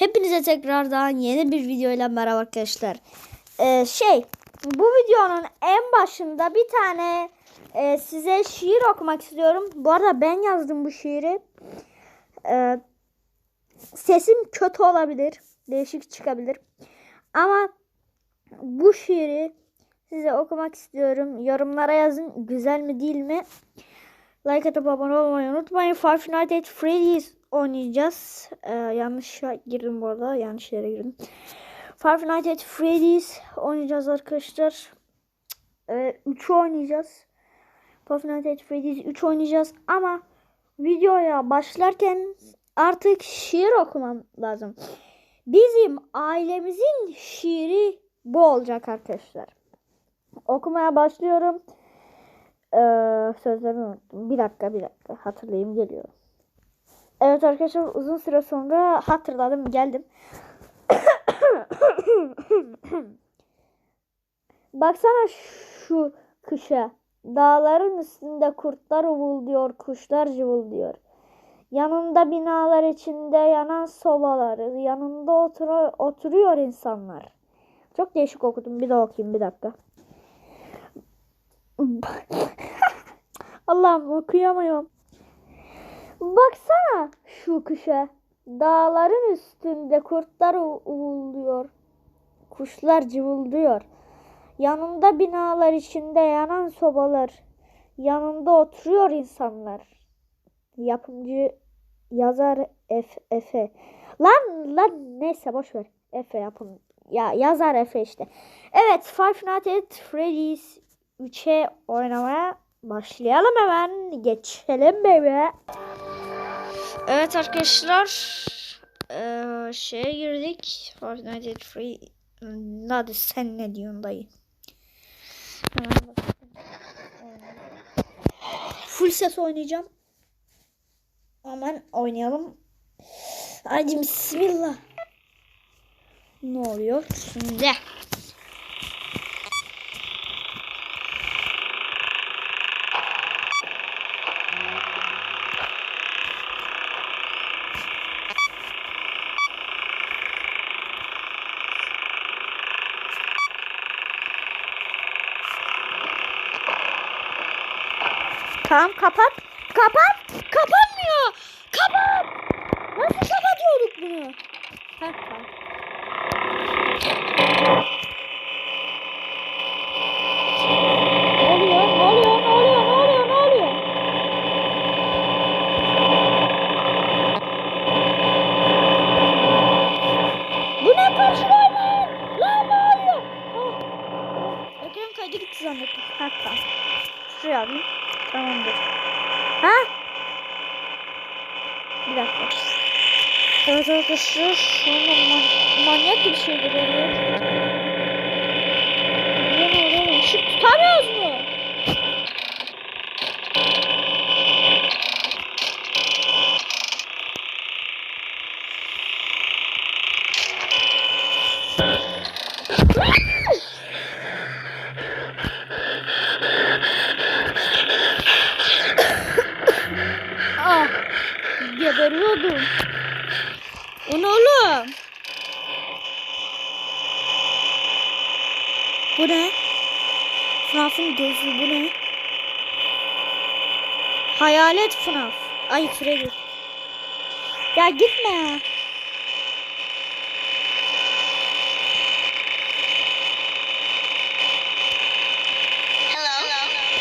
Hepinize tekrardan yeni bir videoyla merhaba arkadaşlar. Ee, şey bu videonun en başında bir tane e, size şiir okumak istiyorum. Bu arada ben yazdım bu şiiri. Ee, sesim kötü olabilir. Değişik çıkabilir. Ama bu şiiri size okumak istiyorum. Yorumlara yazın güzel mi değil mi? Like atıp abone olmayı unutmayın. Five Nights at Freddy's oynayacağız. Ee, yanlış girdim bu arada. Yanlış yere girdim. Five Nights at Freddy's oynayacağız arkadaşlar. Ee, 3'ü oynayacağız. Five Nights at Freddy's 3 oynayacağız. Ama videoya başlarken artık şiir okumam lazım. Bizim ailemizin şiiri bu olacak arkadaşlar. Okumaya başlıyorum. Ee, sözlerini unuttum. Bir dakika bir dakika hatırlayayım geliyorum. Evet arkadaşlar uzun süre sonra hatırladım geldim. Baksana şu kışa. Dağların üstünde kurtlar uvulduyor, kuşlar cıvıldıyor. Yanında binalar içinde yanan sobaları, yanında otur oturuyor insanlar. Çok değişik okudum. Bir daha okuyayım bir dakika. Allah'ım okuyamıyorum. Baksana şu kışa. Dağların üstünde kurtlar uğulduyor. Kuşlar cıvıldıyor. Yanında binalar içinde yanan sobalar. Yanında oturuyor insanlar. Yapımcı yazar Efe. Lan lan neyse boş ver. Efe yapım. Ya yazar Efe işte. Evet Five Nights at Freddy's 3'e oynamaya başlayalım hemen. Geçelim bebe. Evet arkadaşlar. Ee, şeye girdik. At Freddy's. Hadi sen ne diyorsun dayı? Hemen. Full ses oynayacağım. Hemen oynayalım. Hadi bismillah. Ne oluyor şimdi? Tamam kapat. Kapat. Kapanmıyor. Kapat. Nasıl kapatıyorduk bunu? Heh, tamam. Ne oluyor? Ne oluyor? Ne oluyor? Ne oluyor? Ne oluyor? Bu ne karşılar lan? Lan ne oluyor? Ah. Ekran kaydı gitti zannettim. Ha tamam. Şuraya alayım. Tamamdır. Ha? Bir dakika. Evet arkadaşlar şu anda man manyak bir şey görüyor. Ne oluyor? Işık tutamıyoruz mu? Geberiyordum. O ne oğlum? Bu ne? FNAF'ın gözü bu ne? Hayalet FNAF. Ay Freddy. Ya gitme ya.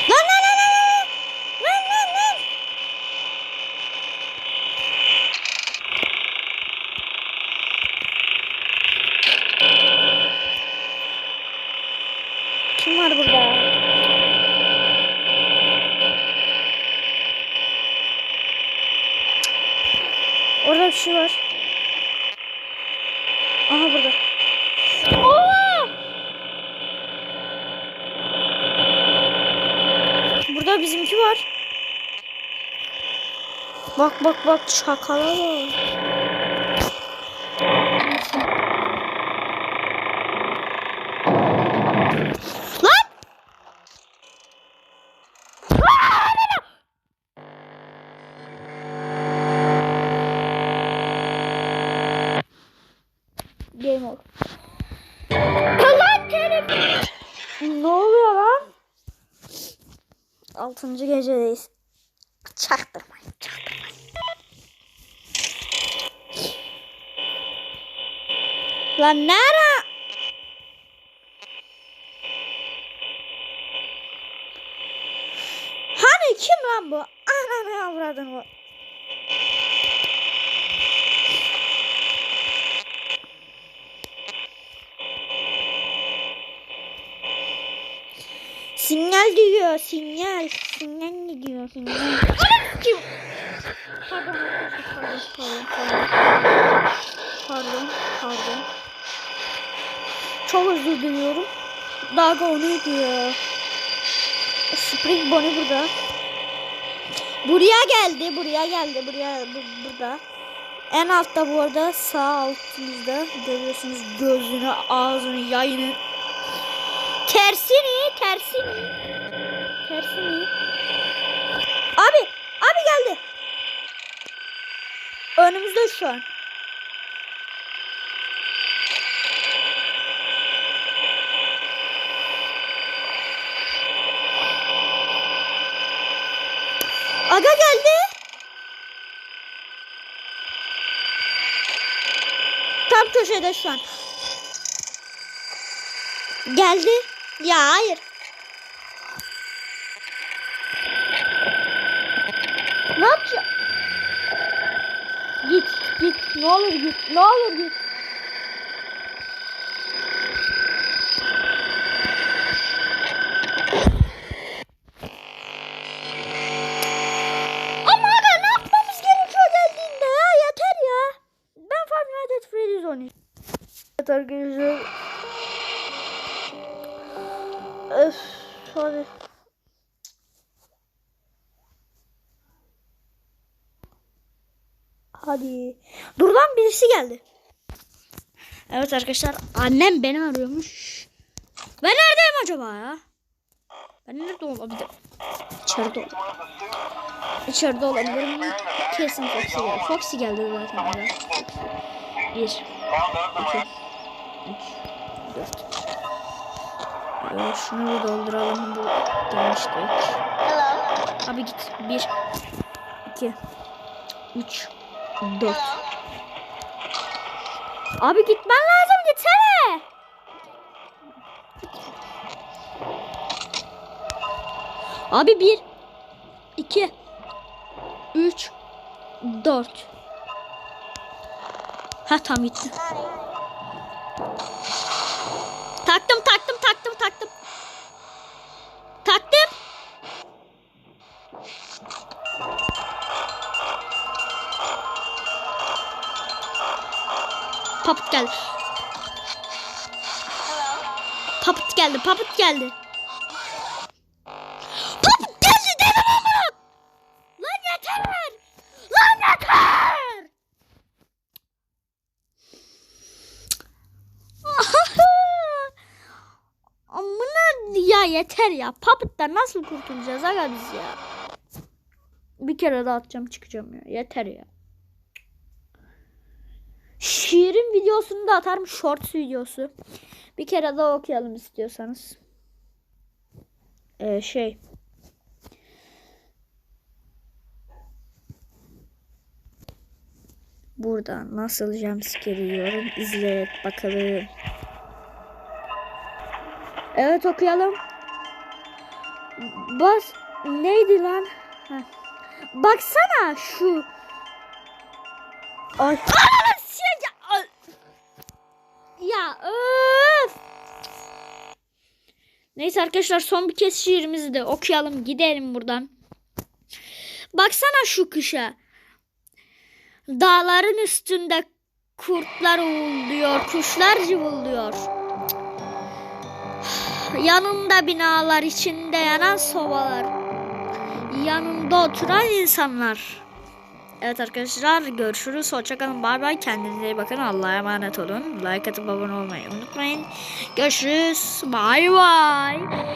Lan lan lan lan lan. Lan lan lan. Kim var burada? Orada bir şey var. Aha burada. Oha! Burada bizimki var. Bak bak bak çakala bak. Lan! Over. Allah kerim. Ne oluyor lan? Altıncı gecedeyiz. Çaktırmayın. Çaktırmayın. Lan nere? Hani kim lan bu? Ananı avradın bu. Sinyal diyor, sinyal. Sinyal gidiyor, sinyal. Anam kim? Pardon, pardon, pardon, pardon. Pardon, pardon. Çok özür diliyorum. Daga onu diyor. Spring Bonnie burada. Buraya geldi, buraya geldi, buraya bu, burada. En altta bu arada sağ altımızda görüyorsunuz gözünü, ağzını, yayını. Tersini, tersini. Tersini. Abi, abi geldi. Önümüzde şu an. Aga geldi. Tam köşede şu an. Geldi. Ya hayır. Ne yapacağım? Git, git. Ne olur git. Ne olur git. Ama aga ne yapmamız gerekiyor geldiğinde ya yeter ya. Ben Five Nights at Freddy's oynayacağım. Evet arkadaşlar. Öf hadi. Hadi. Dur lan birisi geldi. Evet arkadaşlar annem beni arıyormuş. Ben neredeyim acaba ya? Ben nerede olabilirim? İçeride olabilirim. İçeride olabilirim. Kesin Foxy geldi. Foxy geldi zaten. Bir. iki, Üç. Dört. Ya şunu dolduralım. Bu gelmiştik. Abi git. Bir. iki, Üç. Dört. Abi gitmen lazım gitsene. Abi bir. iki, Üç. Dört. Ha tam gitti. Taktım taktım taktım taktım. Taktım. Papıt geldi. Papıt geldi, papıt geldi. Papıt geldi dedim ama. Lan yeter. Lan yeter. Amına ya yeter ya. Puppet'ten nasıl kurtulacağız aga biz ya? Bir kere daha atacağım çıkacağım ya. Yeter ya. Şiirin videosunu da atarım. Shorts videosu. Bir kere daha okuyalım istiyorsanız. Ee, şey. Burada nasıl jumpscare yiyorum izleyerek bakalım. Evet okuyalım. Bas neydi lan? Heh. Baksana şu. Ay. Ya öf. Neyse arkadaşlar son bir kez şiirimizi de okuyalım gidelim buradan. Baksana şu kışa. Dağların üstünde kurtlar uğulduyor, kuşlar cıvıldıyor. Yanında binalar, içinde yanan sobalar. Yanında oturan insanlar. Evet arkadaşlar görüşürüz. Hoşçakalın. Bay bay. Kendinize iyi bakın. Allah'a emanet olun. Like atıp abone olmayı unutmayın. Görüşürüz. Bay bay.